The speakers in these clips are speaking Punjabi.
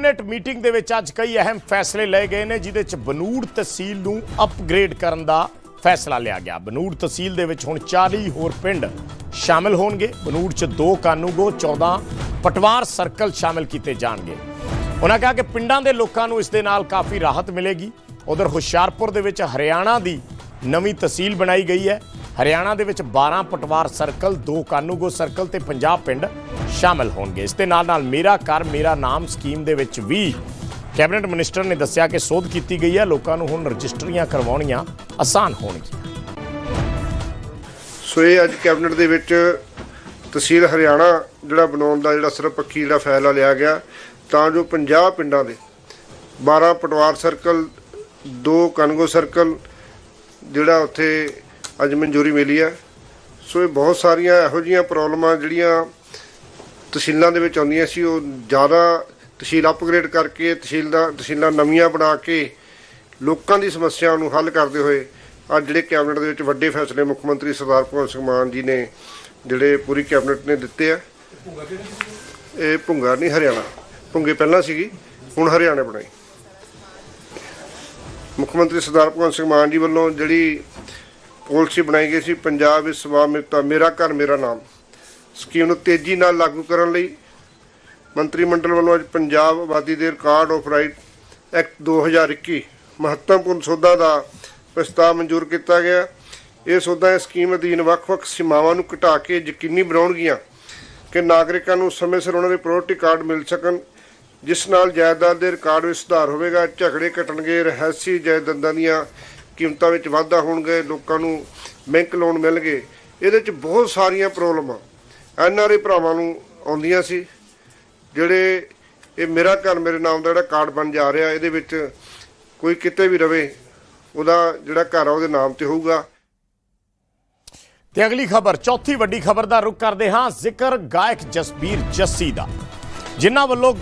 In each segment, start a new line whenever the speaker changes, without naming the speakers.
ਕੈਬਨਿਟ ਮੀਟਿੰਗ ਦੇ ਵਿੱਚ ਅੱਜ ਕਈ ਅਹਿਮ ਫੈਸਲੇ ਲਏ ਗਏ ਨੇ ਜਿਦੇ ਚ ਬਨੂੜ ਤਹਿਸੀਲ ਨੂੰ ਅਪਗ੍ਰੇਡ ਕਰਨ ਦਾ ਫੈਸਲਾ ਲਿਆ ਗਿਆ। ਬਨੂੜ ਤਹਿਸੀਲ ਦੇ ਵਿੱਚ ਹੁਣ 40 ਹੋਰ ਪਿੰਡ ਸ਼ਾਮਿਲ ਹੋਣਗੇ। ਬਨੂੜ ਚ 2 ਕਾਨੂੰਗੋ 14 ਪਟਵਾਰ ਸਰਕਲ ਸ਼ਾਮਿਲ ਕੀਤੇ ਜਾਣਗੇ। ਉਹਨਾਂ ਕਿਹਾ ਕਿ ਪਿੰਡਾਂ ਦੇ ਲੋਕਾਂ ਨੂੰ ਇਸ ਦੇ ਨਾਲ ਕਾਫੀ ਰਾਹਤ ਮਿਲੇਗੀ। ਉਧਰ ਹੁਸ਼ਿਆਰਪੁਰ ਦੇ ਵਿੱਚ ਹਰਿਆਣਾ ਦੀ ਨਵੀਂ ਤਹਿਸੀਲ ਬਣਾਈ ਗਈ ਹੈ। ਹਰਿਆਣਾ ਦੇ ਵਿੱਚ 12 ਪਟਵਾਰ ਸਰਕਲ 2 ਕਾਨੂੰਗੋ ਸਰਕਲ ਤੇ 50 ਪਿੰਡ ਸ਼ਾਮਲ ਹੋਣਗੇ। ਇਸ ਦੇ ਨਾਲ ਨਾਲ ਮੇਰਾ ਘਰ, ਮੇਰਾ ਨਾਮ ਸਕੀਮ ਦੇ ਵਿੱਚ ਵੀ ਕੈਬਨਿਟ ਮਿਨਿਸਟਰ ਨੇ ਦੱਸਿਆ ਕਿ ਸੋਧ ਕੀਤੀ ਗਈ ਹੈ। ਲੋਕਾਂ ਨੂੰ ਹੁਣ ਰਜਿਸਟਰੀਆਂ ਕਰਵਾਉਣੀਆਂ ਆਸਾਨ ਹੋਣਗੀਆਂ।
ਸੋ ਇਹ ਅੱਜ ਕੈਬਨਿਟ ਦੇ ਵਿੱਚ ਤਹਿਸੀਲ ਹਰਿਆਣਾ ਜਿਹੜਾ ਬਣਾਉਣ ਦਾ ਜਿਹੜਾ ਸਰਬਪੱਖੀ ਜਿਹੜਾ ਫੈਸਲਾ ਲਿਆ ਗਿਆ, ਤਾਂ ਜੋ 50 ਪਿੰਡਾਂ ਦੇ 12 ਪਟਵਾਰ ਸਰਕਲ 2 ਕਨਗੋ ਸਰਕਲ ਜਿਹੜਾ ਉੱਥੇ ਅੱਜ ਮਨਜ਼ੂਰੀ ਮਿਲੀ ਹੈ। ਸੋ ਇਹ ਬਹੁਤ ਸਾਰੀਆਂ ਇਹੋ ਜਿਹੀਆਂ ਪ੍ਰੋਬਲਮਾਂ ਜਿਹੜੀਆਂ ਤਹਿਸੀਲਾਂ ਦੇ ਵਿੱਚ ਆਉਂਦੀਆਂ ਸੀ, ਉਹ ਜ਼ਿਆਦਾ ਤਹਿਸੀਲ ਅਪਗ੍ਰੇਡ ਕਰਕੇ, ਤਹਿਸੀਲ ਦਾ, ਤਹਿਸੀਲਾਂ ਨਵੀਆਂ ਬਣਾ ਕੇ ਲੋਕਾਂ ਦੀ ਸਮੱਸਿਆ ਨੂੰ ਹੱਲ ਕਰਦੇ ਹੋਏ ਅੱਜ ਜਿਹੜੇ ਕੈਬਨਿਟ ਦੇ ਵਿੱਚ ਵੱਡੇ ਫੈਸਲੇ ਮੁੱਖ ਮੰਤਰੀ ਸਰਦਾਰ ਭਗਵੰਤ ਸਿੰਘ ਮਾਨ ਜੀ ਨੇ ਜਿਹੜੇ ਪੂਰੀ ਕੈਬਨਿਟ ਨੇ ਦਿੱਤੇ ਆ। ਇਹ ਭੁੰਗਾ ਨਹੀਂ, ਹਰਿਆਣਾ। ਭੁੰਗੇ ਪਹਿਲਾਂ ਸੀਗੀ, ਹੁਣ ਹਰਿਆਣਾ ਬਣਾਈ। ਮੁੱਖ ਮੰਤਰੀ ਸਰਦਾਰ ਭਗਵੰਤ ਸਿੰਘ ਮਾਨ ਜੀ ਵੱਲੋਂ ਜਿਹੜੀ ਪਾਲਿਸੀ ਬਣਾਈ ਗਈ ਸੀ, ਪੰਜਾਬ ਵਿੱਚ ਸਵਾਮਿਲਤਾ ਮੇਰਾ ਘਰ, ਮੇਰਾ ਨਾਮ। ਸਕੀਮ ਨੂੰ ਤੇਜ਼ੀ ਨਾਲ ਲਾਗੂ ਕਰਨ ਲਈ ਮੰਤਰੀ ਮੰਡਲ ਵੱਲੋਂ ਅੱਜ ਪੰਜਾਬ ਆਬਾਦੀ ਦੇ ਰਿਕਾਰਡ ਆਫ ਰਾਈਟ ਐਕਟ 2021 ਮਹੱਤਵਪੂਰਨ ਸੋਧਾਂ ਦਾ ਪ੍ਰਸਤਾਵ ਮਨਜ਼ੂਰ ਕੀਤਾ ਗਿਆ। ਇਹ ਸੋਧਾਂ ਇਸ ਸਕੀਮ ਅਧੀਨ ਵੱਖ-ਵੱਖ ਸੀਮਾਵਾਂ ਨੂੰ ਘਟਾ ਕੇ ਯਕੀਨੀ ਬਣਾਉਣਗੀਆਂ ਕਿ ਨਾਗਰਿਕਾਂ ਨੂੰ ਸਮੇਂ ਸਿਰ ਉਹਨਾਂ ਦੇ ਪ੍ਰਾਪਰਟੀ ਕਾਰਡ ਮਿਲ ਸਕਣ, ਜਿਸ ਨਾਲ ਜਾਇਦਾਦ ਦੇ ਰਿਕਾਰਡ ਵਿੱਚ ਸੁਧਾਰ ਹੋਵੇਗਾ, ਝਗੜੇ ਘਟਣਗੇ ਰਹਿਸੀ ਜਾਇਦਾਦਾਂ ਦੀਆਂ ਕੀਮਤਾਂ ਵਿੱਚ ਵਾਧਾ ਹੋਣਗੇ, ਲੋਕਾਂ ਨੂੰ ਬੈਂਕ ਲੋਨ ਮਿਲਣਗੇ, ਇਹਦੇ 'ਚ ਬਹੁਤ ਸਾਰੀਆਂ ਪ੍ਰੋਬਲਮਾਂ ਐਨਆਰਏ ਭਰਾਵਾਂ ਨੂੰ ਆਉਂਦੀਆਂ ਸੀ, ਜਿਹੜੇ ਇਹ ਮੇਰਾ ਘਰ, ਮੇਰੇ ਨਾਮ ਦਾ ਜਿਹੜਾ ਕਾਰਡ ਬਣ ਜਾ ਰਿਹਾ, ਇਹਦੇ ਵਿੱਚ ਕੋਈ ਕਿਤੇ ਵੀ ਰਵੇ, ਉਹਦਾ ਜਿਹੜਾ ਘਰ ਆ, ਉਹਦੇ ਨਾਮ ਤੇ ਹੋਊਗਾ।
ਤੇ ਅਗਲੀ ਖਬਰ, ਚੌਥੀ ਵੱਡੀ ਖਬਰ ਦਾ ਰੁਖ ਕਰਦੇ ਹਾਂ, ਜ਼ਿਕਰ ਗਾਇਕ ਜਸਬੀਰ ਜੱਸੀ ਦਾ। ਜਿਨ੍ਹਾਂ ਵੱਲੋਂ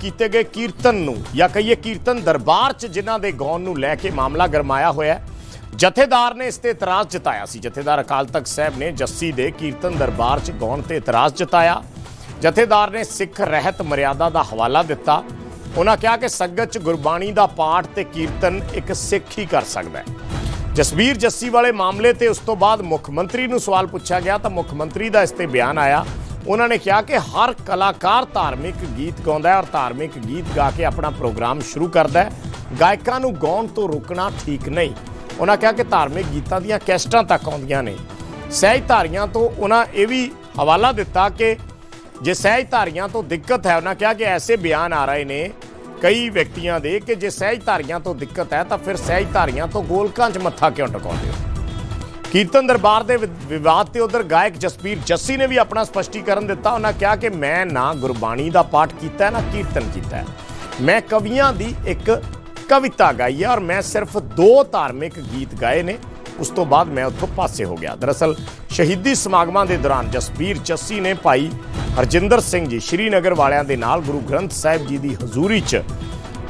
ਕੀਤੇ ਗਏ ਕੀਰਤਨ ਨੂੰ ਜਾਂ ਕਹੀਏ ਕੀਰਤਨ ਦਰਬਾਰ 'ਚ ਜਿਨ੍ਹਾਂ ਦੇ ਗਾਉਣ ਨੂੰ ਲੈ ਕੇ ਮਾਮਲਾ ਗਰਮਾਇਆ ਹੋਇਆ ਜਥੇਦਾਰ ਨੇ ਇਸ ਤੇ ਇਤਰਾਜ਼ ਜਤਾਇਆ ਸੀ। ਜਥੇਦਾਰ ਅਕਾਲ ਤਖਤ ਸਾਹਿਬ ਨੇ ਜੱਸੀ ਦੇ ਕੀਰਤਨ ਦਰਬਾਰ 'ਚ ਗਾਉਣ ਤੇ ਇਤਰਾਜ਼ ਜਤਾਇਆ। ਜਥੇਦਾਰ ਨੇ ਸਿੱਖ ਰਹਿਤ ਮਰਿਆਦਾ ਦਾ ਹਵਾਲਾ ਦਿੱਤਾ। ਉਹਨਾਂ ਕਿਹਾ ਕਿ ਸੰਗਤ 'ਚ ਗੁਰਬਾਣੀ ਦਾ ਪਾਠ ਤੇ ਕੀਰਤਨ ਇੱਕ ਸਿੱਖ ਹੀ ਕਰ ਸਕਦਾ ਹੈ। ਜਸਬੀਰ ਜੱਸੀ ਵਾਲੇ ਮਾਮਲੇ ਤੇ ਉਸ ਤੋਂ ਬਾਅਦ ਮੁੱਖ ਮੰਤਰੀ ਨੂੰ ਸਵਾਲ ਪੁੱਛਿਆ ਗਿਆ ਤਾਂ ਮੁੱਖ ਮੰਤਰੀ ਦਾ ਇਸ ਤੇ ਬਿਆਨ ਆਇਆ। ਉਹਨਾਂ ਨੇ ਕਿਹਾ ਕਿ ਹਰ ਕਲਾਕਾਰ ਧਾਰਮਿਕ ਗੀਤ ਗਾਉਂਦਾ ਹੈ ਔਰ ਧਾਰਮਿਕ ਗੀਤ ਗਾ ਕੇ ਆਪਣਾ ਪ੍ਰੋਗਰਾਮ ਸ਼ੁਰੂ ਕਰਦਾ ਹੈ। ਗਾਇਕਾਂ ਨੂੰ ਗਾਉਣ ਤੋਂ ਰੋਕਣਾ ਠੀਕ ਨਹੀਂ। ਉਹਨਾਂ ਕਿਹਾ ਕਿ ਧਾਰਮਿਕ ਗੀਤਾਂ ਦੀਆਂ ਕੈਸਟਾਂ ਤੱਕ ਆਉਂਦੀਆਂ ਨੇ। ਸਹਿਜਧਾਰੀਆਂ ਤੋਂ ਉਹਨਾਂ ਇਹ ਵੀ ਹਵਾਲਾ ਦਿੱਤਾ ਕਿ ਜੇ ਸਹਿਜਧਾਰੀਆਂ ਤੋਂ ਦਿੱਕਤ ਹੈ, ਉਹਨਾਂ ਕਿਹਾ ਕਿ ਐਸੇ ਬਿਆਨ ਆ ਰਹੇ ਨੇ ਕਈ ਵਿਅਕਤੀਆਂ ਦੇ ਕਿ ਜੇ ਸਹਿਜਧਾਰੀਆਂ ਤੋਂ ਦਿੱਕਤ ਹੈ, ਤਾਂ ਫਿਰ ਸਹਿਜਧਾਰੀਆਂ ਤੋਂ ਗੋਲਕਾਂ 'ਚ ਮੱਥਾ ਕਿਉਂ ਟਿਕਾਉਂਦੇ ਹੋ? ਕੀਰਤਨ ਦਰਬਾਰ ਦੇ ਵਿ- ਵਿਵਾਦ ਤੇ ਉਧਰ ਗਾਇਕ ਜਸਪੀਰ ਜੱਸੀ ਨੇ ਵੀ ਆਪਣਾ ਸਪਸ਼ਟੀਕਰਨ ਦਿੱਤਾ। ਉਹਨਾਂ ਕਿਹਾ ਕਿ ਮੈਂ ਨਾ ਗੁਰਬਾਣੀ ਦਾ ਪਾਠ ਕੀਤਾ, ਨਾ ਕੀਰਤਨ ਕੀਤਾ। ਮੈਂ ਕਵੀਆਂ ਦੀ ਇੱਕ ਕਵਿਤਾ ਗਾਈ ਹੈ ਔਰ ਮੈਂ ਸਿਰਫ ਦੋ ਧਾਰਮਿਕ ਗੀਤ ਗਾਏ ਨੇ। ਉਸ ਤੋਂ ਬਾਅਦ ਮੈਂ ਉੱਥੋਂ ਪਾਸੇ ਹੋ ਗਿਆ। ਦਰਅਸਲ, ਸ਼ਹੀਦੀ ਸਮਾਗਮਾਂ ਦੇ ਦੌਰਾਨ ਜਸਬੀਰ ਜੱਸੀ ਨੇ ਭਾਈ ਹਰਜਿੰਦਰ ਸਿੰਘ ਜੀ, ਸ਼੍ਰੀਨਗਰ ਵਾਲਿਆਂ ਦੇ ਨਾਲ ਗੁਰੂ ਗ੍ਰੰਥ ਸਾਹਿਬ ਜੀ ਦੀ ਹਜ਼ੂਰੀ 'ਚ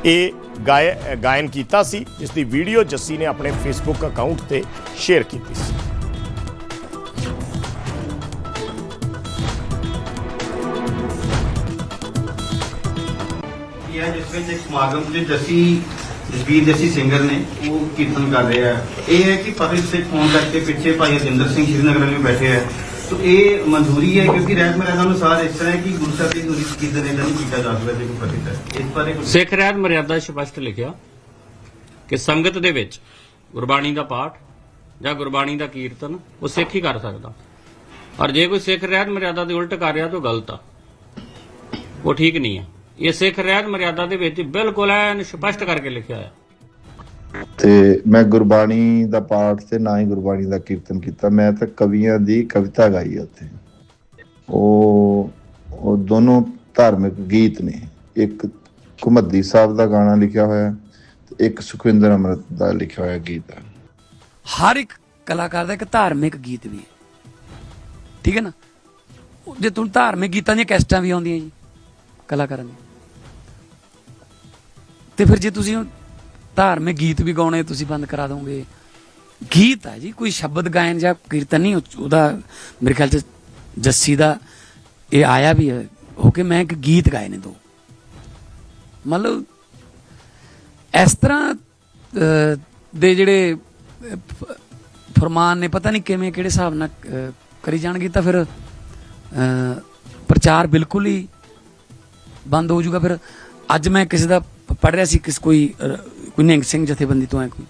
ਇਹ ਗਾਇਨ ਕੀਤਾ ਸੀ ਜਿਸ ਦੀ ਵੀਡੀਓ ਜੱਸੀ ਨੇ ਆਪਣੇ ਫੇਸਬੁੱਕ ਅਕਾਊਂਟ ਤੇ ਸ਼ੇਅਰ ਕੀਤੀ ਸੀ।
ਇਹ ਜਿਸ ਵਿੱਚ ਇੱਕ ਸਮਾਗਮ ਤੇ ਜੱਸੀ ਜਸਬੀਰ ਜੱਸੀ ਸਿੰਗਰ ਨੇ ਉਹ ਕੀਰਤਨ ਕਰ ਰਹੇ ਆ। ਇਹ ਹੈ ਕਿ ਪਬਲਿਕ ਸੇ ਫੋਨ ਕਰਕੇ ਪਿੱਛੇ ਭਾਈ ਅਜਿੰਦਰ ਸਿੰਘ ਸ਼੍ਰੀਨਗਰ ਵਿੱਚ ਬੈਠੇ ਆ। ਤੋ ਇਹ ਮਨਜ਼ੂਰੀ ਹੈ ਕਿਉਂਕਿ ਰਹਿਤ ਮਰਿਆਦਾ ਅਨੁਸਾਰ ਇਸ ਤਰ੍ਹਾਂ ਹੈ ਕਿ ਗੁਰੂ ਸਾਹਿਬ ਦੀ ਹਜ਼ੂਰੀ 'ਚ ਕੀਰਤਨ ਨਹੀਂ ਕੀਤਾ ਜਾ ਸਕਦਾ ਜੇ ਕੋਈ ਪਤਿਤ ਹੈ ਇਸ ਬਾਰੇ ਕੁਝ
ਸਿੱਖ ਰਹਿਤ ਮਰਿਆਦਾ ਸਪਸ਼ਟ ਲਿਖਿਆ ਕਿ ਸੰਗਤ ਦੇ ਵਿੱਚ ਗੁਰਬਾਣੀ ਦਾ ਪਾਠ ਜਾਂ ਗੁਰਬਾਣੀ ਦਾ ਕੀਰਤਨ ਉਹ ਸਿੱਖ ਹੀ ਕਰ ਸਕਦਾ। ਔਰ ਜੇ ਕੋਈ ਸਿੱਖ ਰਹਿਤ ਮਰਿਆਦਾ ਦੇ ਉਲਟ ਕਰ ਰਿਹਾ ਤਾਂ ਉਹ ਗਲਤ ਆ। ਉਹ ਠੀਕ ਨਹੀਂ ਆ ਇਹ ਸਿੱਖ ਰਹਿਤ ਮਰਿਆਦਾ ਦੇ ਵਿੱਚ ਬਿਲਕੁਲ ਐਨ ਸਪਸ਼ਟ ਕਰਕੇ ਲਿਖਿਆ ਹੈ
ਤੇ ਮੈਂ ਗੁਰਬਾਣੀ ਦਾ ਪਾਠ ਤੇ ਨਾ ਹੀ ਗੁਰਬਾਣੀ ਦਾ ਕੀਰਤਨ ਕੀਤਾ। ਮੈਂ ਤਾਂ ਕਵੀਆਂ ਦੀ ਕਵਿਤਾ ਗਾਈ ਉੱਥੇ। ਉਹ ਉਹ ਦੋਨੋਂ ਧਾਰਮਿਕ ਗੀਤ ਨੇ। ਇੱਕ ਕੁਮੱਦੀ ਸਾਹਿਬ ਦਾ ਗਾਣਾ ਲਿਖਿਆ ਹੋਇਆ ਤੇ ਇੱਕ ਸੁਖਵਿੰਦਰ ਅੰਮ੍ਰਿਤ ਦਾ ਲਿਖਿਆ ਹੋਇਆ ਗੀਤ ਹੈ
ਹਰ ਇੱਕ ਕਲਾਕਾਰ ਦਾ ਇੱਕ ਧਾਰਮਿਕ ਗੀਤ ਵੀ ਹੈ। ਠੀਕ ਹੈ ਨਾ? ਜੇ ਤੁਹਾਨੂੰ ਧਾਰਮਿਕ ਗੀਤਾਂ ਦੀਆਂ ਕੈਸਟਾਂ ਵੀ ਆਉਂਦੀਆਂ ਜੀ, ਕਲਾਕਾਰਾਂ ਦੀਆਂ। ਤੇ ਫਿਰ ਜੇ ਤੁਸੀਂ ਧਾਰਮਿਕ ਗੀਤ ਵੀ ਗਾਉਣੇ ਤੁਸੀਂ ਬੰਦ ਕਰਾ ਦੋਗੇ। ਗੀਤ ਹੈ ਜੀ ਕੋਈ ਸ਼ਬਦ ਗਾਇਨ ਜਾਂ ਕੀਰਤਨ ਨਹੀਂ ਉਹਦਾ ਮੇਰੇ ਖਿਆਲ ਚ ਜੱਸੀ ਦਾ ਇਹ ਆਇਆ ਵੀ ਹੈ ਹੋ ਕੇ ਮੈਂ ਇੱਕ ਗੀਤ ਗਾਏ ਨੇ ਦੋ। ਮਤਲਬ ਇਸ ਤਰ੍ਹਾਂ ਦੇ ਜਿਹੜੇ ਅਹ, ਫਰਮਾਨ ਨੇ ਪਤਾ ਨਹੀਂ ਕਿਵੇਂ ਕਿਹੜੇ ਹਿਸਾਬ ਨਾਲ ਕਰੀ ਜਾਣਗੇ ਤਾਂ ਫਿਰ ਪ੍ਰਚਾਰ ਬਿਲਕੁਲ ਹੀ ਬੰਦ ਹੋ ਜਾਊਗਾ। ਫਿਰ ਅੱਜ ਮੈਂ ਕਿਸੇ ਦਾ ਪੜ ਰਿਹਾ ਸੀ ਕਿਸ ਕੋਈ ਕੋਈ ਨਿਹੰਗ ਸਿੰਘ ਜਥੇਬੰਦੀ ਤੋਂ ਹੈ ਕੋਈ।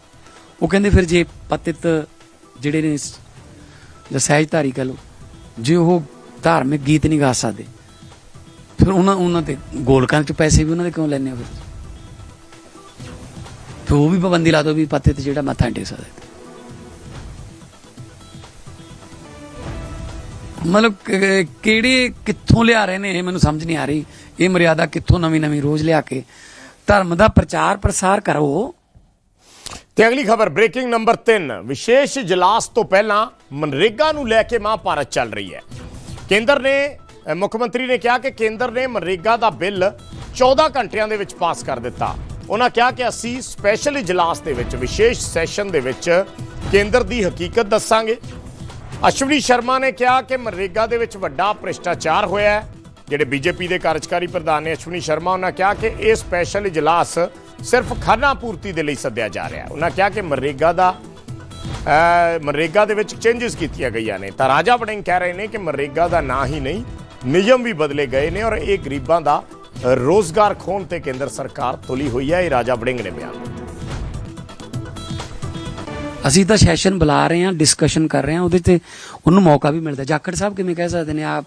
ਉਹ ਕਹਿੰਦੇ ਫਿਰ ਜੇ ਪਤਿਤ ਜਿਹੜੇ ਨੇ ਸ- ਜਾਂ ਸਹਿਜਧਾਰੀ ਕਹ ਲੋ ਜੇ ਉਹ ਧਾਰਮਿਕ ਗੀਤ ਨਹੀਂ ਗਾ ਸਕਦੇ, ਫਿਰ ਉਹਨਾਂ ਉਹਨਾਂ ਤੇ ਗੋਲਕਾਂ ਚ ਪੈਸੇ ਵੀ ਉਹਨਾਂ ਦੇ ਕਿਉਂ ਲੈਣੇ ਆ ਫਿਰ? ਫਿਰ ਉਹ ਵੀ ਪਾਬੰਦੀ ਲਾ ਦੋ ਵੀ ਪਤਿਤ ਜਿਹੜਾ ਮੱਥਾ ਟੇਕ ਸਕਦਾ ਮਤਲਬ ਕਿਹੜੇ ਕਿੱਥੋਂ ਲਿਆ ਰਹੇ ਨੇ ਇਹ ਮੈਨੂੰ ਸਮਝ ਨਹੀਂ ਆ ਰਹੀ। ਇਹ ਮਰਿਆਦਾ ਕਿੱਥੋਂ ਨਵੀਂ ਨਵੀਂ ਰੋਜ਼ ਲਿਆ ਕੇ ਧਰਮ ਦਾ ਪ੍ਰਚਾਰ ਪ੍ਰਸਾਰ ਕਰੋ।
ਤੇ ਅਗਲੀ ਖਬਰ ਬ੍ਰੇਕਿੰਗ ਨੰਬਰ 3 ਵਿਸ਼ੇਸ਼ ਇਜਲਾਸ ਤੋਂ ਪਹਿਲਾਂ ਮਨਰੇਗਾ ਨੂੰ ਲੈ ਕੇ ਮਹਾਭਾਰਤ ਚੱਲ ਰਹੀ ਹੈ। ਕੇਂਦਰ ਨੇ ਮੁੱਖ ਮੰਤਰੀ ਨੇ ਕਿਹਾ ਕਿ ਕੇਂਦਰ ਨੇ ਮਨਰੇਗਾ ਦਾ ਬਿੱਲ 14 ਘੰਟਿਆਂ ਦੇ ਵਿੱਚ ਪਾਸ ਕਰ ਦਿੱਤਾ। ਉਹਨਾਂ ਕਿਹਾ ਕਿ ਅਸੀਂ ਸਪੈਸ਼ਲ ਇਜਲਾਸ ਦੇ ਵਿੱਚ, ਵਿਸ਼ੇਸ਼ ਸੈਸ਼ਨ ਦੇ ਵਿੱਚ ਕੇਂਦਰ ਦੀ ਹਕੀਕਤ ਦੱਸਾਂਗੇ। ਅਸ਼ਵਨੀ ਸ਼ਰਮਾ ਨੇ ਕਿਹਾ ਕਿ ਮਨਰੇਗਾ ਦੇ ਵਿੱਚ ਵੱਡਾ ਭ੍ਰਿਸ਼ਟਾਚਾਰ ਹੋਇਆ ਹੈ। ਜਿਹੜੇ ਬੀਜੇਪੀ ਦੇ ਕਾਰਜਕਾਰੀ ਪ੍ਰਧਾਨ ਨੇ ਅਸ਼ਵਨੀ ਸ਼ਰਮਾ ਉਹਨਾਂ ਕਿਹਾ ਕਿ ਇਹ ਸਪੈਸ਼ਲ ਇਜਲਾਸ ਸਿਰਫ ਖਾਨਾ ਪੂਰਤੀ ਦੇ ਲਈ ਸੱਦਿਆ ਜਾ ਰਿਹਾ ਉਹਨਾਂ ਕਿਹਾ ਕਿ ਮਨਰੇਗਾ ਦਾ ਮਨਰੇਗਾ ਦੇ ਵਿੱਚ ਚੇਂਜਸ ਕੀਤੀਆਂ ਗਈਆਂ ਨੇ। ਤਾਂ ਰਾਜਾ ਵੜਿੰਗ ਕਹਿ ਰਹੇ ਨੇ ਕਿ ਮਨਰੇਗਾ ਦਾ ਨਾਂ ਹੀ ਨਹੀਂ ਨਿਯਮ ਵੀ ਬਦਲੇ ਗਏ ਨੇ ਔਰ ਇਹ ਗਰੀਬਾਂ ਦਾ ਅ, ਰੋਜ਼ਗਾਰ ਖੋਣ ਤੇ ਕੇਂਦਰ ਸਰਕਾਰ ਤੁਲੀ ਹੋਈ ਹੈ। ਇਹ ਰਾਜਾ ਵੜਿੰਗ ਨੇ ਬਿਆਨ ਦਿੱਤਾ।
ਅਸੀਂ ਤਾਂ ਸੈਸ਼ਨ ਬੁਲਾ ਰਹੇ ਹਾਂ ਡਿਸਕਸ਼ਨ ਕਰ ਰਹੇ ਹਾਂ, ਉਹਦੇ ਤੇ ਉਹਨੂੰ ਮੌਕਾ ਵੀ ਮਿਲਦਾ। ਜਾਖੜ ਸਾਹਿਬ ਕਿਵੇਂ ਕਹਿ ਸਕਦੇ ਨੇ, ਆਪ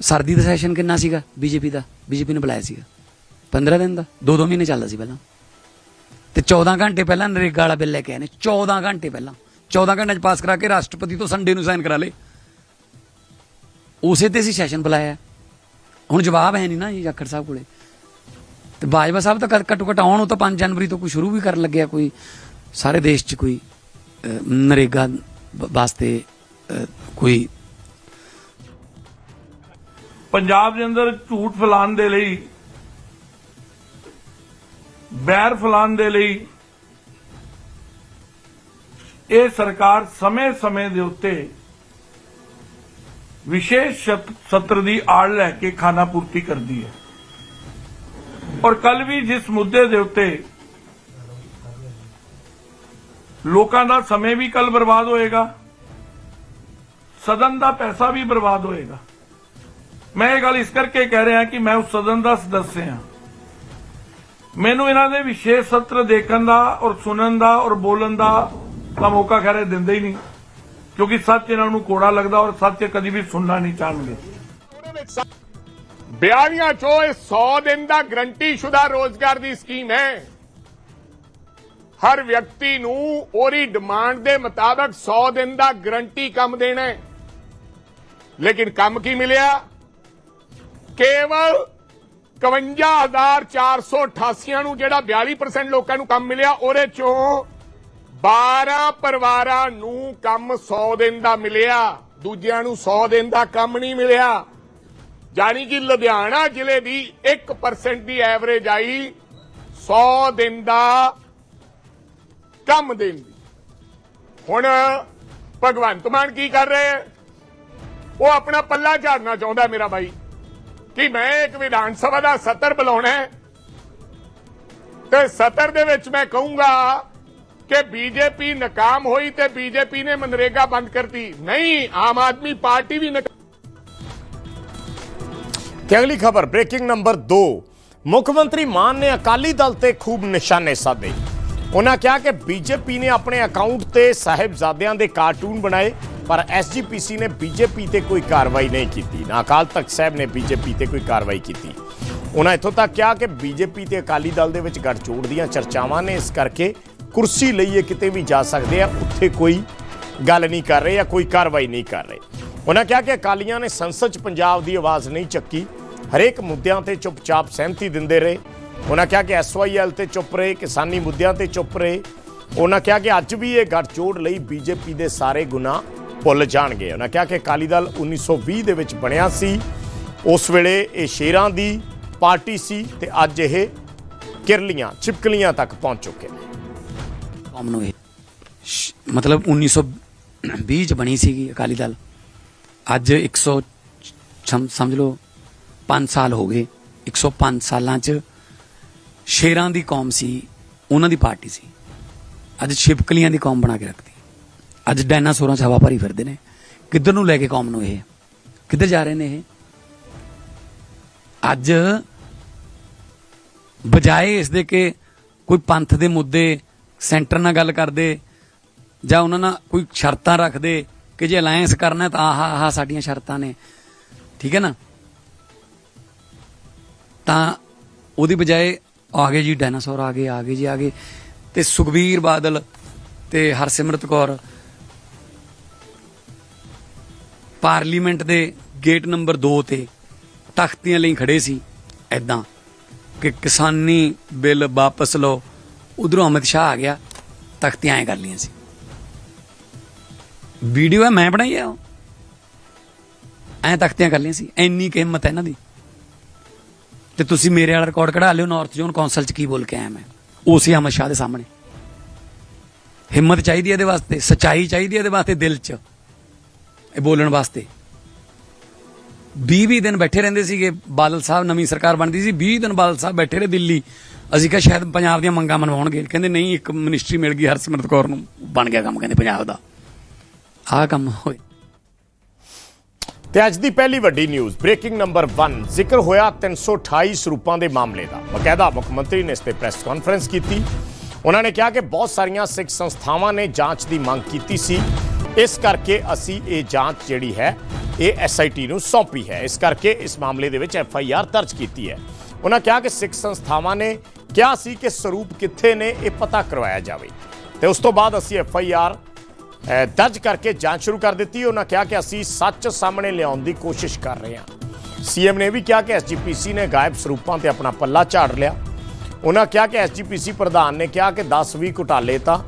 ਸਰਦੀ ਦਾ ਸੈਸ਼ਨ ਕਿੰਨਾ ਸੀਗਾ? ਬੀਜੇਪੀ ਦਾ। ਬੀਜੇਪੀ ਨੇ ਬੁਲਾਇਆ ਸੀਗਾ। 15 ਦਿਨ ਦਾ। 2-2 ਮਹੀਨੇ ਚੱਲਦਾ ਸੀ ਪਹਿਲਾਂ। ਤੇ 14 ਘੰਟੇ ਪਹਿਲਾਂ ਨਰੇਗਾ ਵਾਲਾ ਬਿੱਲ ਲੈ ਕੇ ਆਏ ਨੇ। 14 ਘੰਟੇ ਪਹਿਲਾਂ। 14 ਘੰਟੇ ਚ ਪਾਸ ਕਰਾ ਕੇ ਰਾਸ਼ਟਰਪਤੀ ਤੋਂ ਸੰਡੇ ਨੂੰ ਸਾਈਨ ਕਰਾ ਲੇ ਉਸੇ ਤੇ ਅਸੀਂ ਸੈਸ਼ਨ ਬੁਲਾਇਆ। ਹੁਣ ਜਵਾਬ ਹੈ ਨਹੀਂ ਨਾ ਜੀ ਜਾਖੜ ਸਾਹਿਬ ਕੋਲੇ। ਤੇ ਬਾਜਵਾ ਸਾਹਿਬ ਤਾਂ ਘੱਟ- ਘੱਟੋ ਘੱਟ ਆਉਣ ਉਹ ਤਾਂ 5 ਜਨਵਰੀ ਤੋਂ ਕੋਈ ਸ਼ੁਰੂ ਵੀ ਕਰਨ ਲੱਗਿਆ ਕੋਈ। ਸਾਰੇ ਦੇਸ਼ 'ਚ ਕੋਈ। ਨਰੇਗਾ ਵਾਸਤੇ ਕੋਈ
ਪੰਜਾਬ ਦੇ ਅੰਦਰ ਝੂਠ ਫੈਲਾਉਣ ਦੇ ਲਈ, ਬੈਰ ਫੈਲਾਉਣ ਦੇ ਲਈ ਇਹ ਸਰਕਾਰ ਸਮੇਂ-ਸਮੇਂ ਦੇ ਉੱਤੇ ਵਿਸ਼ੇਸ਼ ਸਤ- ਸੱਤਰ ਦੀ ਆੜ ਲੈ ਕੇ ਖਾਨਾ ਪੂਰਤੀ ਕਰਦੀ ਹੈ। ਔਰ ਕੱਲ ਵੀ ਜਿਸ ਮੁੱਦੇ ਦੇ ਉੱਤੇ ਲੋਕਾਂ ਦਾ ਸਮੇਂ ਵੀ ਕੱਲ ਬਰਬਾਦ ਹੋਏਗਾ, ਸਦਨ ਦਾ ਪੈਸਾ ਵੀ ਬਰਬਾਦ ਹੋਏਗਾ। ਮੈਂ ਇਹ ਗੱਲ ਇਸ ਕਰਕੇ ਕਹਿ ਰਿਹਾ ਕਿ ਮੈਂ ਉਸ ਸਦਨ ਦਾ ਸਦੱਸਿਆ ਹਾਂ। ਮੈਨੂੰ ਇਹਨਾਂ ਦੇ ਵਿਸ਼ੇਸ਼ ਸੱਤਰ ਦੇਖਣ ਦਾ ਔਰ ਸੁਣਨ ਦਾ ਔਰ ਬੋਲਣ ਦਾ ਤਾਂ ਮੌਕਾ ਖੈਰੇ ਦਿੰਦੇ ਹੀ ਨਹੀਂ, ਕਿਉਂਕਿ ਸੱਚ ਇਹਨਾਂ ਨੂੰ ਕੋੜਾ ਲੱਗਦਾ ਔਰ ਸੱਚ ਕਦੀ ਵੀ ਸੁਣਨਾ ਨਹੀਂ ਚਾਹਣਗੇ
ਬਿਆਰੀਆਂ ਚੋਂ ਇਹ 100 ਦਿਨ ਦਾ ਗਰੰਟੀ ਸ਼ੁਦਾ ਰੋਜ਼ਗਾਰ ਦੀ ਸਕੀਮ ਹੈ। ਹਰ ਵਿਅਕਤੀ ਨੂੰ ਉਹਦੀ ਡਿਮਾਂਡ ਦੇ ਮੁਤਾਬਕ 100 ਦਿਨ ਦਾ ਗਰੰਟੀ ਕੰਮ ਦੇਣਾ ਹੈ। ਲੇਕਿਨ ਕੰਮ ਕੀ ਮਿਲਿਆ? ਕੇਵਲ 51488 ਨੂੰ ਜਿਹੜਾ 42% ਲੋਕਾਂ ਨੂੰ ਕੰਮ ਮਿਲਿਆ, ਉਹਦੇ ਚੋਂ 12 ਪਰਿਵਾਰਾਂ ਨੂੰ ਕੰਮ 100 ਦਿਨ ਦਾ ਮਿਲਿਆ, ਦੂਜਿਆਂ ਨੂੰ 100 ਦਿਨ ਦਾ ਕੰਮ ਨਹੀਂ ਮਿਲਿਆ। ਜਾਨੀ ਕਿ ਲੁਧਿਆਣਾ ਜ਼ਿਲ੍ਹੇ ਦੀ 1% ਦੀ ਐਵਰੇਜ ਆਈ 100 ਦਿਨ ਦਾ ਕੰਮ ਦੇਣ ਦੀ। ਹੁਣ ਭਗਵੰਤ ਮਾਨ ਕੀ ਕਰ ਰਹੇ ਉਹ ਆਪਣਾ ਪੱਲਾ ਝਾੜਨਾ ਚਾਹੁੰਦਾ ਮੇਰਾ ਬਾਈ ਕਿ ਮੈਂ ਇੱਕ ਵਿਧਾਨ ਸਭਾ ਦਾ ਸੱਤਰ ਬੁਲਾਉਣਾ ਹੈ। ਤੇ ਸੱਤਰ ਦੇ ਵਿੱਚ ਮੈਂ ਕਹੂੰਗਾ ਕਿ ਬੀਜੇਪੀ ਨਾਕਾਮ ਹੋਈ ਤੇ ਬੀਜੇਪੀ ਨੇ ਮਨਰੇਗਾ ਬੰਦ ਕਰਤੀ। ਨਹੀਂ, ਆਮ ਆਦਮੀ ਪਾਰਟੀ ਵੀ
ਤੇ ਅਗਲੀ ਖਬਰ ਬ੍ਰੇਕਿੰਗ ਨੰਬਰ 2 ਮੁੱਖ ਮੰਤਰੀ ਮਾਨ ਨੇ ਅਕਾਲੀ ਦਲ ਤੇ ਖੂਬ ਨਿਸ਼ਾਨੇ ਸਾਧੇ। ਉਹਨਾਂ ਕਿਹਾ ਕਿ ਬੀਜੇਪੀ ਨੇ ਆਪਣੇ ਅਕਾਊਂਟ ਤੇ ਸਾਹਿਬਜ਼ਾਦਿਆਂ ਦੇ ਕਾਰਟੂਨ ਬਣਾਏ, ਪਰ ਐਸਜੀਪੀਸੀ ਨੇ ਬੀਜੇਪੀ ਤੇ ਕੋਈ ਕਾਰਵਾਈ ਨਹੀਂ ਕੀਤੀ। ਨਾ ਅਕਾਲ ਤਖਤ ਸਾਹਿਬ ਨੇ ਬੀਜੇਪੀ ਤੇ ਕੋਈ ਕਾਰਵਾਈ ਕੀਤੀ। ਉਹਨਾਂ ਇੱਥੋਂ ਤੱਕ ਕਿਹਾ ਕਿ ਬੀਜੇਪੀ ਤੇ ਅਕਾਲੀ ਦਲ ਦੇ ਵਿੱਚ ਗੱਠਜੋੜ ਦੀਆਂ ਚਰਚਾਵਾਂ ਨੇ, ਇਸ ਕਰਕੇ ਕੁਰਸੀ ਲਈ ਇਹ ਕਿਤੇ ਵੀ ਜਾ ਸਕਦੇ ਆ, ਉੱਥੇ ਕੋਈ ਗੱਲ ਨਹੀਂ ਕਰ ਰਹੇ ਜਾਂ ਕੋਈ ਕਾਰਵਾਈ ਨਹੀਂ ਕਰ ਰਹੇ। ਉਹਨਾਂ ਕਿਹਾ ਕਿ ਅਕਾਲੀਆਂ ਨੇ ਸੰਸਦ 'ਚ ਪੰਜਾਬ ਦੀ ਆਵਾਜ਼ ਨਹੀਂ ਚੱਕੀ। ਹਰੇਕ ਮੁੱਦਿਆਂ ਤੇ ਚੁੱਪਚਾਪ ਸਹਿਮਤੀ ਦਿੰਦੇ ਰਹੇ। ਉਹਨਾਂ ਕਿਹਾ ਕਿ ਐਸਵਾਈਐਲ ਤੇ ਚੁੱਪ ਰਹੇ, ਕਿਸਾਨੀ ਮੁੱਦਿਆਂ ਤੇ ਚੁੱਪ ਰਹੇ। ਉਹਨਾਂ ਕਿਹਾ ਕਿ ਅੱਜ ਵੀ ਇਹ ਗੱਠਜੋੜ ਲਈ ਬੀਜੇਪੀ ਦੇ ਸਾਰੇ ਗੁਨਾਹ ਭੁੱਲ ਜਾਣਗੇ। ਉਹਨਾਂ ਕਿਹਾ ਕਿ ਅਕਾਲੀ ਦਲ 1920 ਦੇ ਵਿੱਚ ਬਣਿਆ ਸੀ। ਉਸ ਵੇਲੇ ਇਹ ਸ਼ੇਰਾਂ ਦੀ ਪਾਰਟੀ ਸੀ ਤੇ ਅੱਜ ਇਹ ਕਿਰਲੀਆਂ ਚਿਪਕਲੀਆਂ ਤੱਕ ਪਹੁੰਚ ਚੁੱਕੇ ਨੇ।
ਕੌਮ ਨੂੰ ਇਹ ਸ਼- ਮਤਲਬ 1920 ਚ ਬਣੀ ਸੀਗੀ ਅਕਾਲੀ ਦਲ। ਅੱਜ 100 ਛਮ- ਸਮਝ ਲਓ 5 ਸਾਲ ਹੋ ਗਏ। 105 ਸਾਲਾਂ ਚ ਸ਼ੇਰਾਂ ਦੀ ਕੌਮ ਸੀ, ਉਹਨਾਂ ਦੀ ਪਾਰਟੀ ਸੀ। ਅੱਜ ਛਿਪਕਲੀਆਂ ਦੀ ਕੌਮ ਬਣਾ ਕੇ ਰੱਖਦੀ ਅੱਜ ਡਾਇਨਾਸੌਰਾਂ 'ਚ ਹਵਾ ਭਰੀ ਫਿਰਦੇ ਨੇ। ਕਿੱਧਰ ਨੂੰ ਲੈ ਕੇ ਕੌਮ ਨੂੰ ਇਹ? ਕਿੱਧਰ ਜਾ ਰਹੇ ਨੇ ਇਹ? ਅੱਜ ਬਜਾਏ ਇਸ ਦੇ ਕਿ ਕੋਈ ਪੰਥ ਦੇ ਮੁੱਦੇ ਸੈਂਟਰ ਨਾਲ ਗੱਲ ਕਰਦੇ, ਜਾਂ ਉਹਨਾਂ ਨਾਲ ਕੋਈ ਸ਼ਰਤਾਂ ਰੱਖਦੇ ਕਿ ਜੇ ਅਲਾਈਅੰਸ ਕਰਨਾ ਤਾਂ ਆਹ ਆਹ ਸਾਡੀਆਂ ਸ਼ਰਤਾਂ ਨੇ। ਠੀਕ ਹੈ ਨਾ? ਤਾਂ ਉਹਦੀ ਬਜਾਏ ਆ ਗਏ ਜੀ, ਡਾਇਨਾਸੌਰ ਆ ਗਏ ਆ ਗਏ ਜੀ, ਆ ਗਏ। ਤੇ ਸੁਖਬੀਰ ਬਾਦਲ ਤੇ ਹਰਸਿਮਰਤ ਕੌਰ ਪਾਰਲੀਮੈਂਟ ਦੇ ਗੇਟ ਨੰਬਰ 2 ਤੇ ਤਖਤੀਆਂ ਲਈ ਖੜੇ ਸੀ ਐਦਾਂ ਕਿ ਕਿਸਾਨੀ ਬਿੱਲ ਵਾਪਸ ਲਓ। ਉਧਰੋਂ ਅਮਿਤ ਸ਼ਾਹ ਆ ਗਿਆ, ਤਖਤੀਆਂ ਐ ਕਰ ਲੀਆਂ ਸੀ। ਵੀਡੀਓ ਹੈ, ਮੈਂ ਬਣਾਈ ਆ ਉਹ। ਐ ਤਖਤੀਆਂ ਕਰ ਲੀਆਂ ਸੀ, ਇੰਨੀ ਕੁ ਹਿੰਮਤ ਹੈ ਇਹਨਾਂ ਦੀ। ਤੇ ਤੁਸੀਂ ਮੇਰੇ ਵਾਲਾ ਰਿਕਾਰਡ ਕਢਾ ਲਿਓ ਨਾਰਥ ਜ਼ੋਨ ਕੌਂਸਲ ਚ ਕੀ ਬੋਲ ਕੇ ਆਇਆ ਮੈਂ? ਉਸੇ ਅਮਿਤ ਸ਼ਾਹ ਦੇ ਸਾਹਮਣੇ। ਹਿੰਮਤ ਚਾਹੀਦੀ ਹੈ ਇਹਦੇ ਵਾਸਤੇ, ਸਚਾਈ ਚਾਹੀਦੀ ਹੈ ਇਹਦੇ ਵਾਸਤੇ ਦਿਲ 'ਚ, ਇਹ ਬੋਲਣ ਵਾਸਤੇ। 20-20 ਦਿਨ ਬੈਠੇ ਰਹਿੰਦੇ ਸੀਗੇ, ਬਾਦਲ ਸਾਹਿਬ ਨਵੀਂ ਸਰਕਾਰ ਬਣਦੀ ਸੀ 20 ਦਿਨ ਬਾਦਲ ਸਾਹਿਬ ਬੈਠੇ ਰਹੇ ਦਿੱਲੀ। ਅਸੀਂ ਕਿਹਾ ਸ਼ਾਇਦ ਪੰਜਾਬ ਦੀਆਂ ਮੰਗਾਂ ਮਨਵਾਉਣਗੇ। ਕਹਿੰਦੇ ਨਹੀਂ, ਇੱਕ ਮਿਨਿਸਟਰੀ ਮਿਲ ਗਈ ਹਰਸਿਮਰਤ ਕੌਰ ਨੂੰ, ਬਣ ਗਿਆ ਕੰਮ, ਕਹਿੰਦੇ ਪੰਜਾਬ ਦਾ। ਆਹ ਕੰਮ ਹੋਏ।
ਤੇ ਅੱਜ ਦੀ ਪਹਿਲੀ ਵੱਡੀ ਨਿਊਜ਼ ਬ੍ਰੇਕਿੰਗ ਨੰਬਰ 1 ਜ਼ਿਕਰ ਹੋਇਆ 328 ਸਰੂਪਾਂ ਦੇ ਮਾਮਲੇ ਦਾ। ਬਕਾਇਦਾ ਮੁੱਖ ਮੰਤਰੀ ਨੇ ਇਸ ਤੇ ਪ੍ਰੈਸ ਕਾਨਫਰੰਸ ਕੀਤੀ। ਉਹਨਾਂ ਨੇ ਕਿਹਾ ਕਿ ਬਹੁਤ ਸਾਰੀਆਂ ਸਿੱਖ ਸੰਸਥਾਵਾਂ ਨੇ ਜਾਂਚ ਦੀ ਮੰਗ ਕੀਤੀ ਸੀ। ਇਸ ਕਰਕੇ ਅਸੀਂ ਇਹ ਜਾਂਚ ਜਿਹੜੀ ਹੈ ਇਹ ਐਸਆਈਟੀ ਨੂੰ ਸੌਂਪੀ ਹੈ। ਇਸ ਕਰਕੇ ਇਸ ਮਾਮਲੇ ਦੇ ਵਿੱਚ ਐਫਆਈਆਰ ਦਰਜ ਕੀਤੀ ਹੈ। ਉਹਨਾਂ ਕਿਹਾ ਕਿ ਸਿੱਖ ਸੰਸਥਾਵਾਂ ਨੇ ਕਿਹਾ ਸੀ ਕਿ ਸਰੂਪ ਕਿੱਥੇ ਨੇ ਇਹ ਪਤਾ ਕਰਵਾਇਆ ਜਾਵੇ। ਤੇ ਉਸ ਤੋਂ ਬਾਅਦ ਅਸੀਂ ਐਫਆਈਆਰ ਅ, ਦਰਜ ਕਰਕੇ ਜਾਂਚ ਸ਼ੁਰੂ ਕਰ ਦਿੱਤੀ। ਉਹਨਾਂ ਕਿਹਾ ਕਿ ਅਸੀਂ ਸੱਚ ਸਾਹਮਣੇ ਲਿਆਉਣ ਦੀ ਕੋਸ਼ਿਸ਼ ਕਰ ਰਹੇ ਹਾਂ। ਸੀਐਮ ਨੇ ਵੀ ਕਿਹਾ ਕਿ ਐਸਜੀਪੀਸੀ ਨੇ ਗਾਇਬ ਸਰੂਪਾਂ ਤੇ ਆਪਣਾ ਪੱਲਾ ਝਾੜ ਲਿਆ। ਉਹਨਾਂ ਕਿਹਾ ਕਿ ਐਸਜੀਪੀਸੀ ਪ੍ਰਧਾਨ ਨੇ ਕਿਹਾ ਕਿ 10-20 ਘੁਟਾਲੇ ਤਾਂ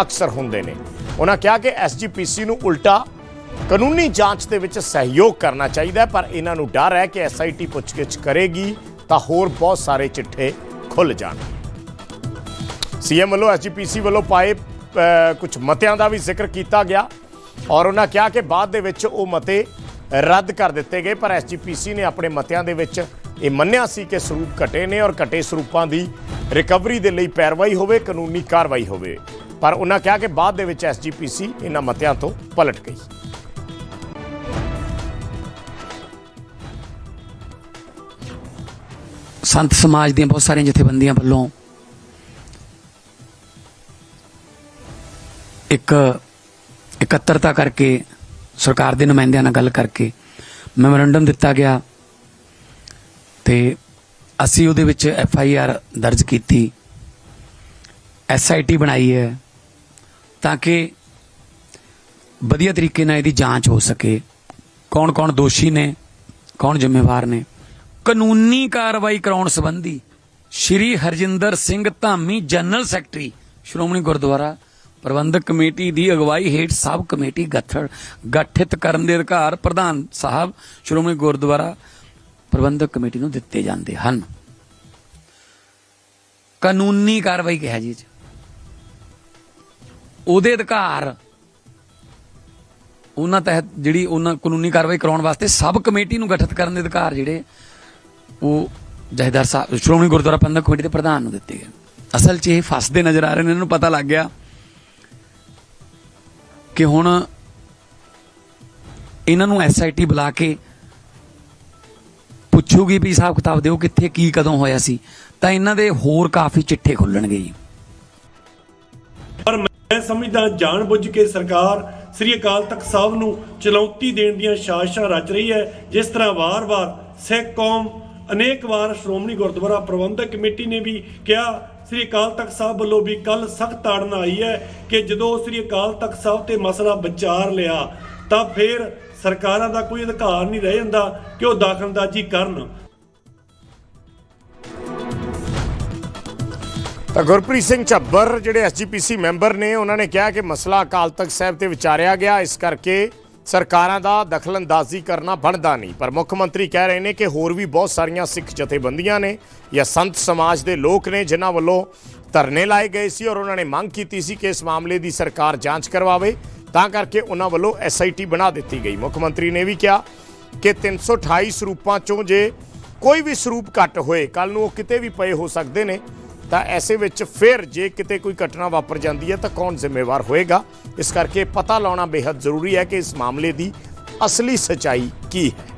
ਅਕਸਰ ਹੁੰਦੇ ਨੇ। ਉਹਨਾਂ ਕਿਹਾ ਕਿ ਐਸਜੀਪੀਸੀ ਨੂੰ ਉਲਟਾ ਕਾਨੂੰਨੀ ਜਾਂਚ ਦੇ ਵਿੱਚ ਸਹਿਯੋਗ ਕਰਨਾ ਚਾਹੀਦਾ ਪਰ ਇਹਨਾਂ ਨੂੰ ਡਰ ਹੈ ਕਿ ਐਸਆਈਟੀ ਪੁੱਛਗਿੱਛ ਕਰੇਗੀ ਤਾਂ ਹੋਰ ਬਹੁਤ ਸਾਰੇ ਚਿੱਠੇ ਖੁੱਲ ਜਾਣਗੇ। ਸੀਐਮ ਵੱਲੋਂ ਐਸਜੀਪੀਸੀ ਵੱਲੋਂ ਪਾਏ ਕੁਝ ਮਤਿਆਂ ਦਾ ਵੀ ਜ਼ਿਕਰ ਕੀਤਾ ਗਿਆ ਔਰ ਉਹਨਾਂ ਕਿਹਾ ਕਿ ਬਾਅਦ ਦੇ ਵਿੱਚ ਉਹ ਮਤੇ ਰੱਦ ਕਰ ਦਿੱਤੇ ਗਏ, ਪਰ ਐਸਜੀਪੀਸੀ ਨੇ ਆਪਣੇ ਮਤਿਆਂ ਦੇ ਵਿੱਚ ਇਹ ਮੰਨਿਆ ਸੀ ਕਿ ਸਰੂਪ ਘਟੇ ਨੇ ਔਰ ਘਟੇ ਸਰੂਪਾਂ ਦੀ ਰਿਕਵਰੀ ਦੇ ਲਈ ਪੈਰਵਾਈ ਹੋਵੇ, ਕਾਨੂੰਨੀ ਕਾਰਵਾਈ ਹੋਵੇ। ਪਰ ਉਹਨਾਂ ਕਿਹਾ ਕਿ ਬਾਅਦ ਦੇ ਵਿੱਚ ਐਸਜੀਪੀਸੀ ਇਹਨਾਂ ਮਤਿਆਂ ਤੋਂ ਪਲਟ ਗਈ।
ਸੰਤ ਸਮਾਜ ਦੀਆਂ ਬਹੁਤ ਸਾਰੀਆਂ ਜਥੇਬੰਦੀਆਂ ਵੱਲੋਂ ਇੱਕ ਇਕੱਤਰਤਾ ਕਰਕੇ, ਸਰਕਾਰ ਦੇ ਨੁਮਾਇੰਦਿਆਂ ਨਾਲ ਗੱਲ ਕਰਕੇ ਮੈਮੋਰੰਡਮ ਦਿੱਤਾ ਗਿਆ ਤੇ ਅਸੀਂ ਉਹਦੇ ਵਿੱਚ ਐਫ ਆਈ ਆਰ ਦਰਜ ਕੀਤੀ ਐਸ ਆਈ ਟੀ ਬਣਾਈ ਹੈ ਤਾਂ ਕਿ ਵਧੀਆ ਤਰੀਕੇ ਨਾਲ ਇਹਦੀ ਜਾਂਚ ਹੋ ਸਕੇ। ਕੌਣ ਕੌਣ ਦੋਸ਼ੀ ਨੇ, ਕੌਣ ਜ਼ਿੰਮੇਵਾਰ ਨੇ? ਕਾਨੂੰਨੀ ਕਾਰਵਾਈ ਕਰਾਉਣ ਸੰਬੰਧੀ Shri Harjinder Singh Dhami general secretary, Shiromani Gurdwara Prabandhak committee ਦੀ ਅਗਵਾਈ ਹੇਠ ਸਬ ਕਮੇਟੀ ਗਠੜ ਗਠਿਤ ਕਰਨ ਦੇ ਅਧਿਕਾਰ ਪ੍ਰਧਾਨ ਸਾਹਿਬ ਸ਼੍ਰੋਮਣੀ ਗੁਰਦੁਆਰਾ ਪ੍ਰਬੰਧਕ ਕਮੇਟੀ ਨੂੰ ਦਿੱਤੇ ਜਾਂਦੇ ਹਨ। ਕਾਨੂੰਨੀ ਕਾਰਵਾਈ ਕਿਹਾ ਜੀ ਉਹਦੇ ਅਧਿਕਾਰ ਉਹਨਾਂ ਤਹਿਤ ਜਿਹੜੀ ਉਹਨਾਂ ਕਾਨੂੰਨੀ ਕਾਰਵਾਈ ਕਰਾਉਣ ਵਾਸਤੇ ਸਬ ਕਮੇਟੀ ਨੂੰ ਗਠਿਤ ਕਰਨ ਦੇ ਅਧਿਕਾਰ ਜਿਹੜੇ ਉਹ ਜਹੇਦਾਰ ਸਾਹਿਬ ਸ਼੍ਰੋਮਣੀ ਗੁਰਦੁਆਰਾ ਪ੍ਰਬੰਧਕ ਕਮੇਟੀ ਦੇ ਪ੍ਰਧਾਨ ਨੂੰ ਦਿੱਤੇ ਗਏ। ਅਸਲ 'ਚ ਇਹ ਫਸਦੇ ਨਜ਼ਰ ਆ ਰਹੇ ਨੇ, ਇਹਨਾਂ ਨੂੰ ਪਤਾ ਲੱਗ ਗਿਆ। ਕਿ ਹੁਣ ਇਹਨਾਂ ਨੂੰ ਐਸਆਈਟੀ ਬੁਲਾ ਕੇ ਪੁੱਛੂਗੀ ਵੀ ਹਿਸਾਬ ਕਿਤਾਬ ਦਿਓ ਕਿੱਥੇ ਕੀ ਕਦੋਂ ਹੋਇਆ ਸੀ, ਤਾਂ ਇਹਨਾਂ ਦੇ ਹੋਰ ਕਾਫੀ ਚਿੱਠੇ ਖੁੱਲਣਗੇ ਜੀ।
ਪਰ ਮੈਂ ਸਮਝਦਾ ਜਾਣਬੁੱਝ ਕੇ ਸਰਕਾਰ ਸ੍ਰੀ ਅਕਾਲ ਤਖਤ ਸਾਹਿਬ ਨੂੰ ਚੁਣੌਤੀ ਦੇਣ ਦੀਆਂ ਸਾਜ਼ਿਸ਼ਾਂ ਰਚ ਰਹੀ ਹੈ, ਜਿਸ ਤਰ੍ਹਾਂ ਵਾਰ-ਵਾਰ ਸਿੱਖ ਕੌਮ, ਅਨੇਕ ਵਾਰ ਸ਼੍ਰੋਮਣੀ ਗੁਰਦੁਆਰਾ ਪ੍ਰਬੰਧਕ ਕਮੇਟੀ ਨੇ ਵੀ ਕਿਹਾ ਸ੍ਰੀ ਅਕਾਲ ਤਖਤ ਸਾਹਿਬ ਵੱਲੋਂ ਵੀ ਕੱਲ ਸਖਤ ਤਾੜਨਾ ਆਈ ਹੈ ਕਿ ਜਦੋਂ ਸ੍ਰੀ ਅਕਾਲ ਤਖਤ ਸਾਹਿਬ ਤੇ ਮਸਲਾ ਵਿਚਾਰ ਲਿਆ, ਤਾਂ ਫਿਰ ਸਰਕਾਰਾਂ ਦਾ ਕੋਈ ਅਧਿਕਾਰ ਨਹੀਂ ਰਹਿ ਜਾਂਦਾ ਕਿ ਉਹ ਦਾਖਲਦਾਜ਼ੀ ਕਰਨ।
ਤਾਂ ਗੁਰਪ੍ਰੀਤ ਸਿੰਘ ਝੱਬਰ, ਜਿਹੜੇ ਐਸਜੀਪੀਸੀ ਮੈਂਬਰ ਨੇ, ਉਹਨਾਂ ਨੇ ਕਿਹਾ ਕਿ ਮਸਲਾ ਅਕਾਲ ਤਖਤ ਸਾਹਿਬ ਤੇ ਵਿਚਾਰਿਆ ਗਿਆ। ਇਸ ਕਰਕੇ ਸਰਕਾਰਾਂ ਦਾ ਦਖਲਅੰਦਾਜ਼ੀ ਕਰਨਾ ਬਣਦਾ ਨਹੀਂ, ਪਰ ਮੁੱਖ ਮੰਤਰੀ ਕਹਿ ਰਹੇ ਨੇ ਕਿ ਹੋਰ ਵੀ ਬਹੁਤ ਸਾਰੀਆਂ ਸਿੱਖ ਜਥੇਬੰਦੀਆਂ ਨੇ ਜਾਂ ਸੰਤ ਸਮਾਜ ਦੇ ਲੋਕ ਨੇ ਜਿਨ੍ਹਾਂ ਵੱਲੋਂ ਧਰਨੇ ਲਾਏ ਗਏ ਸੀ ਔਰ ਉਹਨਾਂ ਨੇ ਮੰਗ ਕੀਤੀ ਸੀ ਕਿ ਇਸ ਮਾਮਲੇ ਦੀ ਸਰਕਾਰ ਜਾਂਚ ਕਰਵਾਵੇ। ਤਾਂ ਕਰਕੇ ਉਹਨਾਂ ਵੱਲੋਂ ਐਸਆਈਟੀ ਬਣਾ ਦਿੱਤੀ ਗਈ। ਮੁੱਖ ਮੰਤਰੀ ਨੇ ਵੀ ਕਿਹਾ ਕਿ 328 ਸਰੂਪਾਂ ਚੋਂ ਜੇ ਕੋਈ ਵੀ ਸਰੂਪ ਘੱਟ ਹੋਏ ਕੱਲ ਨੂੰ ਉਹ ਕਿਤੇ ਵੀ ਪਏ ਹੋ ਸਕਦੇ ਨੇ। ਤਾਂ ਐਸੇ ਵਿੱਚ ਫਿਰ ਜੇ ਕਿਤੇ ਕੋਈ ਘਟਨਾ ਵਾਪਰ ਜਾਂਦੀ ਹੈ ਤਾਂ ਕੌਣ ਜ਼ਿੰਮੇਵਾਰ ਹੋਏਗਾ? ਇਸ ਕਰਕੇ ਪਤਾ ਲਾਉਣਾ ਬੇहद ਜ਼ਰੂਰੀ ਹੈ ਕਿ ਇਸ ਮਾਮਲੇ ਦੀ ਅਸਲੀ ਸਚਾਈ ਕੀ ਹੈ।